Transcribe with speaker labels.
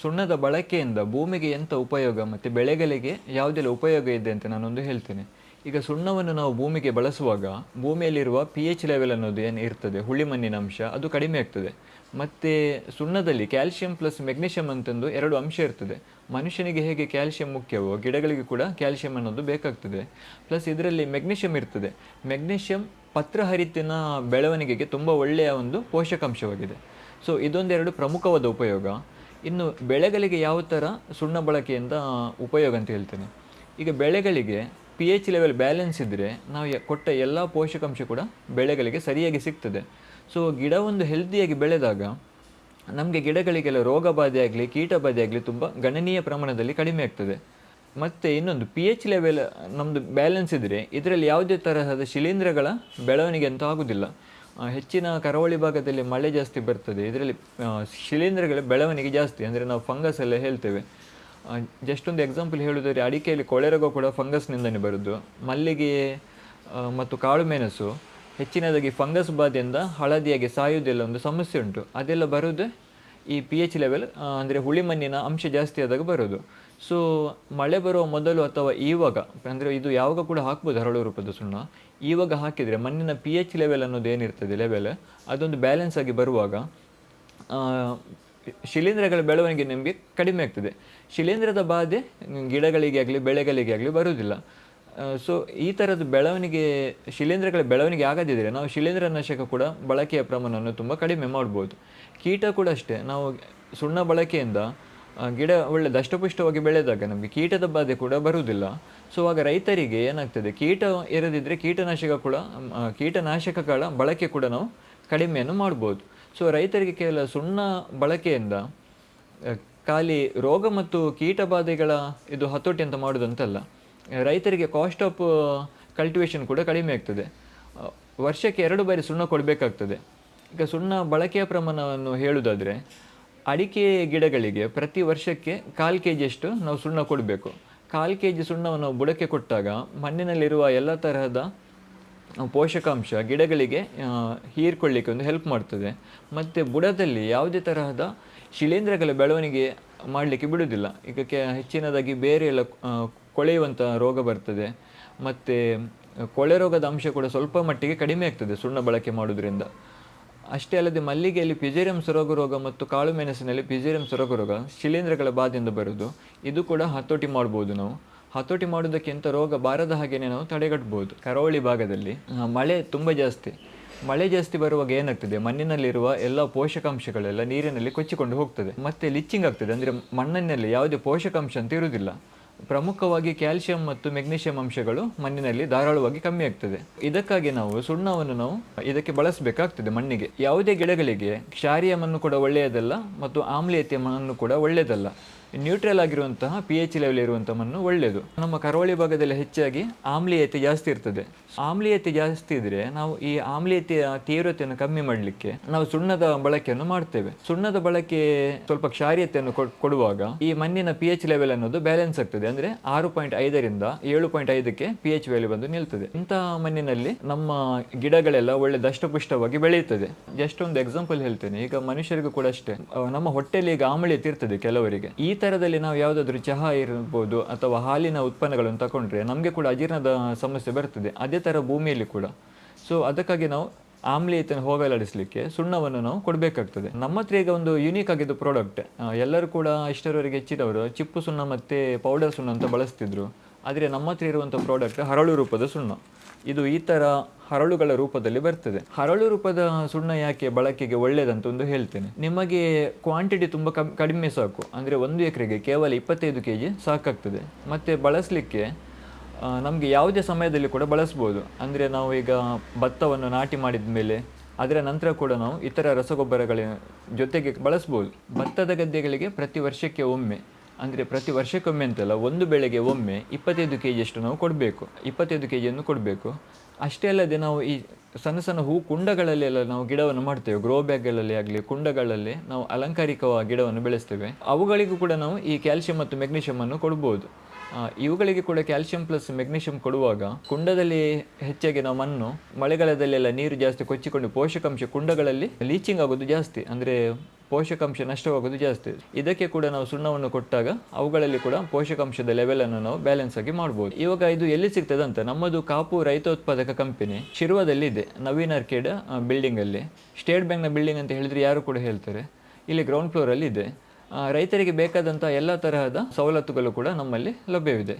Speaker 1: ಸುಣ್ಣದ ಬಳಕೆಯಿಂದ ಭೂಮಿಗೆ ಎಂಥ ಉಪಯೋಗ ಮತ್ತು ಬೆಳೆಗಳಿಗೆ ಯಾವುದೆಲ್ಲ ಉಪಯೋಗ ಇದೆ ಅಂತ ನಾನೊಂದು ಹೇಳ್ತೇನೆ. ಈಗ ಸುಣ್ಣವನ್ನು ನಾವು ಭೂಮಿಗೆ ಬಳಸುವಾಗ ಭೂಮಿಯಲ್ಲಿರುವ ಪಿ ಎಚ್ ಲೆವೆಲ್ ಅನ್ನೋದು ಏನು ಇರ್ತದೆ? ಹುಳಿ ಮಣ್ಣಿನ ಅಂಶ, ಅದು ಕಡಿಮೆ ಆಗ್ತದೆ. ಮತ್ತು ಸುಣ್ಣದಲ್ಲಿ ಕ್ಯಾಲ್ಸಿಯಂ ಪ್ಲಸ್ ಮೆಗ್ನೀಷಿಯಂ ಅಂತಂದು ಎರಡು ಅಂಶ ಇರ್ತದೆ. ಮನುಷ್ಯನಿಗೆ ಹೇಗೆ ಕ್ಯಾಲ್ಸಿಯಂ ಮುಖ್ಯವೋ, ಗಿಡಗಳಿಗೆ ಕೂಡ ಕ್ಯಾಲ್ಸಿಯಂ ಅನ್ನೋದು ಬೇಕಾಗ್ತದೆ. ಪ್ಲಸ್ ಇದರಲ್ಲಿ ಮೆಗ್ನೀಷಿಯಂ ಇರ್ತದೆ. ಮೆಗ್ನೀಷಿಯಂ ಪತ್ರಹರಿತಿನ ಬೆಳವಣಿಗೆಗೆ ತುಂಬ ಒಳ್ಳೆಯ ಒಂದು ಪೋಷಕಾಂಶವಾಗಿದೆ. ಸೊ ಇದೊಂದೆರಡು ಪ್ರಮುಖವಾದ ಉಪಯೋಗ. ಇನ್ನು ಬೆಳೆಗಳಿಗೆ ಯಾವ ಥರ ಸುಣ್ಣ ಬಳಕೆಯಿಂದ ಉಪಯೋಗ ಅಂತ ಹೇಳ್ತೇನೆ. ಈಗ ಬೆಳೆಗಳಿಗೆ ಪಿ ಎಚ್ ಲೆವೆಲ್ ಬ್ಯಾಲೆನ್ಸ್ ಇದ್ದರೆ ನಾವು ಕೊಟ್ಟ ಎಲ್ಲ ಪೋಷಕಾಂಶ ಕೂಡ ಬೆಳೆಗಳಿಗೆ ಸರಿಯಾಗಿ ಸಿಗ್ತದೆ. ಸೊ ಗಿಡ ಒಂದು ಹೆಲ್ದಿಯಾಗಿ ಬೆಳೆದಾಗ ನಮಗೆ ಗಿಡಗಳಿಗೆಲ್ಲ ರೋಗ ಬಾಧೆ ಆಗಲಿ ಕೀಟ ಬಾಧೆ ಆಗಲಿ ತುಂಬ ಗಣನೀಯ ಪ್ರಮಾಣದಲ್ಲಿ ಕಡಿಮೆ ಆಗ್ತದೆ. ಮತ್ತು ಇನ್ನೊಂದು ಪಿ ಎಚ್ ಲೆವೆಲ್ ನಮ್ಮದು ಬ್ಯಾಲೆನ್ಸ್ ಇದ್ದರೆ ಇದರಲ್ಲಿ ಯಾವುದೇ ತರಹದ ಶಿಲೀಂಧ್ರಗಳ ಬೆಳವಣಿಗೆ ಅಂತ ಆಗೋದಿಲ್ಲ. ಹೆಚ್ಚಿನ ಕರಾವಳಿ ಭಾಗದಲ್ಲಿ ಮಳೆ ಜಾಸ್ತಿ ಬರ್ತದೆ. ಇದರಲ್ಲಿ ಶಿಲೀಂಧ್ರಗಳ ಬೆಳವಣಿಗೆ ಜಾಸ್ತಿ. ಅಂದರೆ ನಾವು ಫಂಗಸ್ ಎಲ್ಲ ಹೇಳ್ತೇವೆ. ಜಸ್ಟ್ ಒಂದು ಎಕ್ಸಾಂಪಲ್ ಹೇಳೋದಾದ್ರೆ ಅಡಿಕೆಯಲ್ಲಿ ಕೊಳೆರೋಗ ಕೂಡ ಫಂಗಸ್ನಿಂದನೇ ಬರೋದು. ಮಲ್ಲಿಗೆ ಮತ್ತು ಕಾಳು ಮೆಣಸು, ಹೆಚ್ಚಿನದಾಗಿ ಫಂಗಸ್ ಬಾಧೆಯಿಂದ ಹಳದಿಯಾಗಿ ಸಾಯುವುದೆಲ್ಲ ಒಂದು ಸಮಸ್ಯೆ ಉಂಟು. ಅದೆಲ್ಲ ಬರೋದು ಈ ಪಿ ಎಚ್ ಲೆವೆಲ್ ಅಂದರೆ ಹುಳಿ ಮಣ್ಣಿನ ಅಂಶ ಜಾಸ್ತಿ ಆದಾಗ ಬರೋದು ಸೊ ಮಳೆ ಬರುವ ಮೊದಲು ಅಥವಾ ಈವಾಗ, ಅಂದರೆ ಇದು ಯಾವಾಗ ಕೂಡ ಹಾಕ್ಬೋದು ಹರಳು ರೂಪದ ಸುಣ್ಣ. ಈವಾಗ ಹಾಕಿದರೆ ಮಣ್ಣಿನ ಪಿ ಎಚ್ ಲೆವೆಲ್ ಅನ್ನೋದು ಏನಿರ್ತದೆ ಲೆವೆಲ್ ಅದೊಂದು ಬ್ಯಾಲೆನ್ಸ್ ಆಗಿ ಬರುವಾಗ ಶಿಲೀಂಧ್ರಗಳ ಬೆಳವಣಿಗೆ ನಿಮಗೆ ಕಡಿಮೆ ಆಗ್ತದೆ. ಶಿಲೀಂಧ್ರದ ಬಾಧೆ ಗಿಡಗಳಿಗೆ ಆಗಲಿ, ಬೆಳೆಗಳಿಗೆ ಆಗಲಿ ಬರುವುದಿಲ್ಲ. ಸೊ ಈ ಥರದ ಬೆಳವಣಿಗೆ, ಶಿಲೀಂಧ್ರಗಳ ಬೆಳವಣಿಗೆ ಆಗದಿದ್ದರೆ ನಾವು ಶಿಲೀಂಧ್ರನಾಶಕ ಕೂಡ ಬಳಕೆಯ ಪ್ರಮಾಣವನ್ನು ತುಂಬ ಕಡಿಮೆ ಮಾಡ್ಬೋದು. ಕೀಟ ಕೂಡ ಅಷ್ಟೇ. ನಾವು ಸುಣ್ಣ ಬಳಕೆಯಿಂದ ಗಿಡ ಒಳ್ಳೆ ದಷ್ಟಪುಷ್ಟವಾಗಿ ಬೆಳೆದಾಗ ನಮಗೆ ಕೀಟದ ಬಾಧೆ ಕೂಡ ಬರುವುದಿಲ್ಲ. ಸೊ ಆಗ ರೈತರಿಗೆ ಏನಾಗ್ತದೆ, ಕೀಟ ಇರದಿದ್ದರೆ ಕೀಟನಾಶಕ ಕೂಡ ಕೀಟನಾಶಕಗಳ ಬಳಕೆ ಕೂಡ ನಾವು ಕಡಿಮೆಯನ್ನು ಮಾಡ್ಬೋದು. ಸೊ ರೈತರಿಗೆ ಕೇವಲ ಸುಣ್ಣ ಬಳಕೆಯಿಂದ ಖಾಲಿ ರೋಗ ಮತ್ತು ಕೀಟ ಬಾಧೆಗಳ ಇದು ಹತೋಟಿ ಅಂತ ಮಾಡೋದಂತಲ್ಲ, ರೈತರಿಗೆ ಕಾಸ್ಟ್ ಆಫ್ ಕಲ್ಟಿವೇಷನ್ ಕೂಡ ಕಡಿಮೆ ಆಗ್ತದೆ. ವರ್ಷಕ್ಕೆ ಎರಡು ಬಾರಿ ಸುಣ್ಣ ಕೊಡಬೇಕಾಗ್ತದೆ. ಈಗ ಸುಣ್ಣ ಬಳಕೆಯ ಪ್ರಮಾಣವನ್ನು ಹೇಳುವುದಾದರೆ ಅಡಿಕೆ ಗಿಡಗಳಿಗೆ ಪ್ರತಿ ವರ್ಷಕ್ಕೆ ಕಾಲು ಕೆ ಜಿಯಷ್ಟು ನಾವು ಸುಣ್ಣ ಕೊಡಬೇಕು. ಕಾಲು ಕೆ ಜಿ ಸುಣ್ಣವನ್ನು ಬುಡಕ್ಕೆ ಕೊಟ್ಟಾಗ ಮಣ್ಣಿನಲ್ಲಿರುವ ಎಲ್ಲ ತರಹದ ಪೋಷಕಾಂಶ ಗಿಡಗಳಿಗೆ ಹೀರ್ಕೊಳ್ಳಿಕ್ಕೆ ಒಂದು ಹೆಲ್ಪ್ ಮಾಡ್ತದೆ. ಮತ್ತು ಬುಡದಲ್ಲಿ ಯಾವುದೇ ತರಹದ ಶಿಲೀಂಧ್ರಗಳ ಬೆಳವಣಿಗೆ ಮಾಡಲಿಕ್ಕೆ ಬಿಡುವುದಿಲ್ಲ. ಈಗ ಕೆ ಹೆಚ್ಚಿನದಾಗಿ ಬೇರೆ ಎಲ್ಲ ಕೊಳೆಯುವಂಥ ರೋಗ ಬರ್ತದೆ. ಮತ್ತು ಕೊಳೆ ರೋಗದ ಅಂಶ ಕೂಡ ಸ್ವಲ್ಪ ಮಟ್ಟಿಗೆ ಕಡಿಮೆ ಆಗ್ತದೆ ಸುಣ್ಣ ಬಳಕೆ ಮಾಡೋದ್ರಿಂದ ಅಷ್ಟೇ ಅಲ್ಲದೆ ಮಲ್ಲಿಗೆಯಲ್ಲಿ ಪಿಜೇರಿಯಂ ಸೊರಗು ರೋಗ ಮತ್ತು ಕಾಳು ಮೆಣಸಿನಲ್ಲಿ ಪಿಜೇರಿಯಂ ಸೊರಗು ರೋಗ ಶಿಲೀಂಧ್ರಗಳ ಬಾಧೆಯಿಂದ ಬರುವುದು, ಇದು ಕೂಡ ಹತೋಟಿ ಮಾಡ್ಬೋದು ನಾವು. ಹತೋಟಿ ಮಾಡೋದಕ್ಕಿಂತ ರೋಗ ಬಾರದ ಹಾಗೆಯೇ ನಾವು ತಡೆಗಟ್ಟಬಹುದು ಕರಾವಳಿ ಭಾಗದಲ್ಲಿ ಮಳೆ ತುಂಬ ಜಾಸ್ತಿ. ಮಳೆ ಜಾಸ್ತಿ ಬರುವಾಗ ಏನಾಗ್ತದೆ? ಮಣ್ಣಿನಲ್ಲಿರುವ ಎಲ್ಲ ಪೋಷಕಾಂಶಗಳೆಲ್ಲ ನೀರಿನಲ್ಲಿ ಕೊಚ್ಚಿಕೊಂಡು ಹೋಗ್ತದೆ. ಮತ್ತೆ ಲಿಚ್ಚಿಂಗ್ ಆಗ್ತದೆ. ಅಂದರೆ ಮಣ್ಣಿನಲ್ಲಿ ಯಾವುದೇ ಪೋಷಕಾಂಶ ಅಂತ ಇರುವುದಿಲ್ಲ. ಪ್ರಮುಖವಾಗಿ ಕ್ಯಾಲ್ಸಿಯಂ ಮತ್ತು ಮೆಗ್ನೀಷಿಯಂ ಅಂಶಗಳು ಮಣ್ಣಿನಲ್ಲಿ ಧಾರಾಳವಾಗಿ ಕಮ್ಮಿ ಆಗ್ತದೆ. ಇದಕ್ಕಾಗಿ ನಾವು ಸುಣ್ಣವನ್ನು ನಾವು ಇದಕ್ಕೆ ಬಳಸಬೇಕಾಗ್ತದೆ ಮಣ್ಣಿಗೆ. ಯಾವುದೇ ಗಿಡಗಳಿಗೆ ಕ್ಷಾರೀಯ ಮಣ್ಣು ಕೂಡ ಒಳ್ಳೆಯದಲ್ಲ ಮತ್ತು ಆಮ್ಲೀಯತೆಯ ಮಣ್ಣು ಕೂಡ ಒಳ್ಳೆಯದಲ್ಲ. ನ್ಯೂಟ್ರಲ್ ಆಗಿರುವಂತಹ ಪಿ ಎಚ್ ಲೆವೆಲ್ ಇರುವಂತಹ ಮಣ್ಣು ಒಳ್ಳೆಯದು. ನಮ್ಮ ಕರಾವಳಿ ಭಾಗದಲ್ಲಿ ಹೆಚ್ಚಾಗಿ ಆಮ್ಲೀಯತೆ ಜಾಸ್ತಿ ಇರ್ತದೆ. ಆಮ್ಲೀಯತೆ ಜಾಸ್ತಿ ಇದ್ರೆ ನಾವು ಈ ಆಮ್ಲೀಯತೆಯ ತೀವ್ರತೆಯನ್ನು ಕಮ್ಮಿ ಮಾಡಲಿಕ್ಕೆ ನಾವು ಸುಣ್ಣದ ಬಳಕೆಯನ್ನು ಮಾಡ್ತೇವೆ. ಸುಣ್ಣದ ಬಳಕೆ ಸ್ವಲ್ಪ ಕ್ಷಾರಿಯತೆಯನ್ನು ಕೊಡ್- ಕೊಡುವಾಗ ಈ ಮಣ್ಣಿನ ಪಿ ಎಚ್ ಲೆವೆಲ್ ಅನ್ನೋದು ಬ್ಯಾಲೆನ್ಸ್ ಆಗ್ತದೆ. ಅಂದ್ರೆ ಆರು ಪಾಯಿಂಟ್ ಐದರಿಂದ ಏಳು ಪಾಯಿಂಟ್ ಐದಕ್ಕೆ ಪಿ ಎಚ್ ವ್ಯಾಲ್ಯೂ ಬಂದು ನಿಲ್ತದೆ. ಇಂತಹ ಮಣ್ಣಿನಲ್ಲಿ ನಮ್ಮ ಗಿಡಗಳೆಲ್ಲ ಒಳ್ಳೆ ದಷ್ಟಪುಷ್ಟವಾಗಿ ಬೆಳೆಯುತ್ತದೆ. ಜಸ್ಟ್ ಒಂದು ಎಕ್ಸಾಂಪಲ್ ಹೇಳ್ತೇನೆ. ಈಗ ಮನುಷ್ಯರಿಗೂ ಕೂಡ ಅಷ್ಟೇ. ನಮ್ಮ ಹೊಟ್ಟೆಯಲ್ಲಿ ಈಗ ಆಮ್ಲೀಯತೆ ಇರ್ತದೆ ಕೆಲವರಿಗೆ. ಈ ತರದಲ್ಲಿ ನಾವು ಯಾವುದಾದ್ರೂ ಚಹಾ ಇರ್ಬೋದು ಅಥವಾ ಹಾಲಿನ ಉತ್ಪನ್ನಗಳನ್ನು ತಗೊಂಡ್ರೆ ನಮಗೆ ಕೂಡ ಅಜೀರ್ಣದ ಸಮಸ್ಯೆ ಬರ್ತದೆ, ಅದೇ ಥರ ಭೂಮಿಯಲ್ಲಿ ಕೂಡ. ಸೊ ಅದಕ್ಕಾಗಿ ನಾವು ಆಮ್ಲೀಯತೆಯನ್ನು ಹೋಗಲಾಡಿಸಲಿಕ್ಕೆ ಸುಣ್ಣವನ್ನು ನಾವು ಕೊಡಬೇಕಾಗ್ತದೆ. ನಮ್ಮ ಹತ್ರ ಈಗ ಒಂದು ಯುನೀಕ್ ಆಗಿದ್ದು ಪ್ರಾಡಕ್ಟ್ ಎಲ್ಲರೂ ಕೂಡ ಇಷ್ಟರವರೆಗೆ ಹೆಚ್ಚಿದವರು ಚಿಪ್ಪು ಸುಣ್ಣ ಮತ್ತು ಪೌಡರ್ ಸುಣ್ಣ ಅಂತ ಬಳಸ್ತಿದ್ರು. ಆದರೆ ನಮ್ಮ ಹತ್ರ ಇರುವಂಥ ಪ್ರಾಡಕ್ಟ್ ಹರಳು ರೂಪದ ಸುಣ್ಣ. ಇದು ಈ ಥರ ಹರಳುಗಳ ರೂಪದಲ್ಲಿ ಬರ್ತದೆ. ಹರಳು ರೂಪದ ಸುಣ್ಣ ಯಾಕೆ ಬಳಕೆಗೆ ಒಳ್ಳೆಯದಂತ ಒಂದು ಹೇಳ್ತೇನೆ. ನಿಮಗೆ ಕ್ವಾಂಟಿಟಿ ತುಂಬ ಕಡಿಮೆ ಸಾಕು. ಅಂದರೆ ಒಂದು ಎಕರೆಗೆ ಕೇವಲ ಇಪ್ಪತ್ತೈದು ಕೆ ಜಿ ಸಾಕಾಗ್ತದೆ. ಮತ್ತು ಬಳಸಲಿಕ್ಕೆ ನಮಗೆ ಯಾವುದೇ ಸಮಯದಲ್ಲಿ ಕೂಡ ಬಳಸ್ಬೋದು. ಅಂದರೆ ನಾವು ಈಗ ಭತ್ತವನ್ನು ನಾಟಿ ಮಾಡಿದ ಮೇಲೆ ಅದರ ನಂತರ ಕೂಡ ನಾವು ಇತರ ರಸಗೊಬ್ಬರಗಳ ಜೊತೆಗೆ ಬಳಸ್ಬೋದು. ಭತ್ತದ ಗದ್ದೆಗಳಿಗೆ ಪ್ರತಿ ವರ್ಷಕ್ಕೆ ಒಮ್ಮೆ. ಅಂದರೆ ಪ್ರತಿ ವರ್ಷಕ್ಕೊಮ್ಮೆ ಅಂತಲ್ಲ, ಒಂದು ಬೆಳೆಗೆ ಒಮ್ಮೆ ಇಪ್ಪತ್ತೈದು ಕೆ ಜಿಯಷ್ಟು ನಾವು ಕೊಡಬೇಕು. ಇಪ್ಪತ್ತೈದು ಕೆ ಜಿಯನ್ನು ಕೊಡಬೇಕು. ಅಷ್ಟೇ ಅಲ್ಲದೆ ನಾವು ಈ ಸಣ್ಣ ಸಣ್ಣ ಹೂ ಕುಂಡಗಳಲ್ಲೆಲ್ಲ ನಾವು ಗಿಡವನ್ನು ಮಾಡ್ತೇವೆ. ಗ್ರೋ ಬ್ಯಾಗ್ಗಳಲ್ಲಿ ಆಗಲಿ, ಕುಂಡಗಳಲ್ಲಿ ನಾವು ಅಲಂಕಾರಿಕವಾಗಿ ಗಿಡವನ್ನು ಬೆಳೆಸ್ತೇವೆ. ಅವುಗಳಿಗೂ ಕೂಡ ನಾವು ಈ ಕ್ಯಾಲ್ಸಿಯಂ ಮತ್ತು ಮೆಗ್ನೀಷಿಯಂ ಅನ್ನು ಕೊಡ್ಬೋದು. ಇವುಗಳಿಗೆ ಕೂಡ ಕ್ಯಾಲ್ಸಿಯಂ ಪ್ಲಸ್ ಮೆಗ್ನೀಷಿಯಂ ಕೊಡುವಾಗ ಕುಂಡದಲ್ಲಿ ಹೆಚ್ಚಾಗಿ ನಾವು ಮಣ್ಣು, ಮಳೆಗಾಲದಲ್ಲೆಲ್ಲ ನೀರು ಜಾಸ್ತಿ ಕೊಚ್ಚಿಕೊಂಡು ಪೋಷಕಾಂಶ ಕುಂಡಗಳಲ್ಲಿ ಲೀಚಿಂಗ್ ಆಗೋದು ಜಾಸ್ತಿ. ಅಂದರೆ ಪೋಷಕಾಂಶ ನಷ್ಟವಾಗೋದು ಜಾಸ್ತಿ. ಇದಕ್ಕೆ ಕೂಡ ನಾವು ಸುಣ್ಣವನ್ನು ಕೊಟ್ಟಾಗ ಅವುಗಳಲ್ಲಿ ಕೂಡ ಪೋಷಕಾಂಶದ ಲೆವೆಲನ್ನು ನಾವು ಬ್ಯಾಲೆನ್ಸ್ ಆಗಿ ಮಾಡ್ಬೋದು. ಇವಾಗ ಇದು ಎಲ್ಲಿ ಸಿಗ್ತದೆ ಅಂತ ನಮ್ಮದು ಕಾಪು ರೈತ ಉತ್ಪಾದಕ ಕಂಪನಿ ಶಿರ್ವದಲ್ಲಿ ಇದೆ, ನವೀನ್ ಆರ್ಕೇಡ್ ಬಿಲ್ಡಿಂಗಲ್ಲಿ ಸ್ಟೇಟ್ ಬ್ಯಾಂಕ್ನ ಬಿಲ್ಡಿಂಗ್ ಅಂತ ಹೇಳಿದರೆ ಯಾರು ಕೂಡ ಹೇಳ್ತಾರೆ. ಇಲ್ಲಿ ಗ್ರೌಂಡ್ ಫ್ಲೋರಲ್ಲಿ ಇದೆ. ರೈತರಿಗೆ ಬೇಕಾದಂಥ ಎಲ್ಲ ತರಹದ ಸವಲತ್ತುಗಳು ಕೂಡ ನಮ್ಮಲ್ಲಿ ಲಭ್ಯವಿದೆ.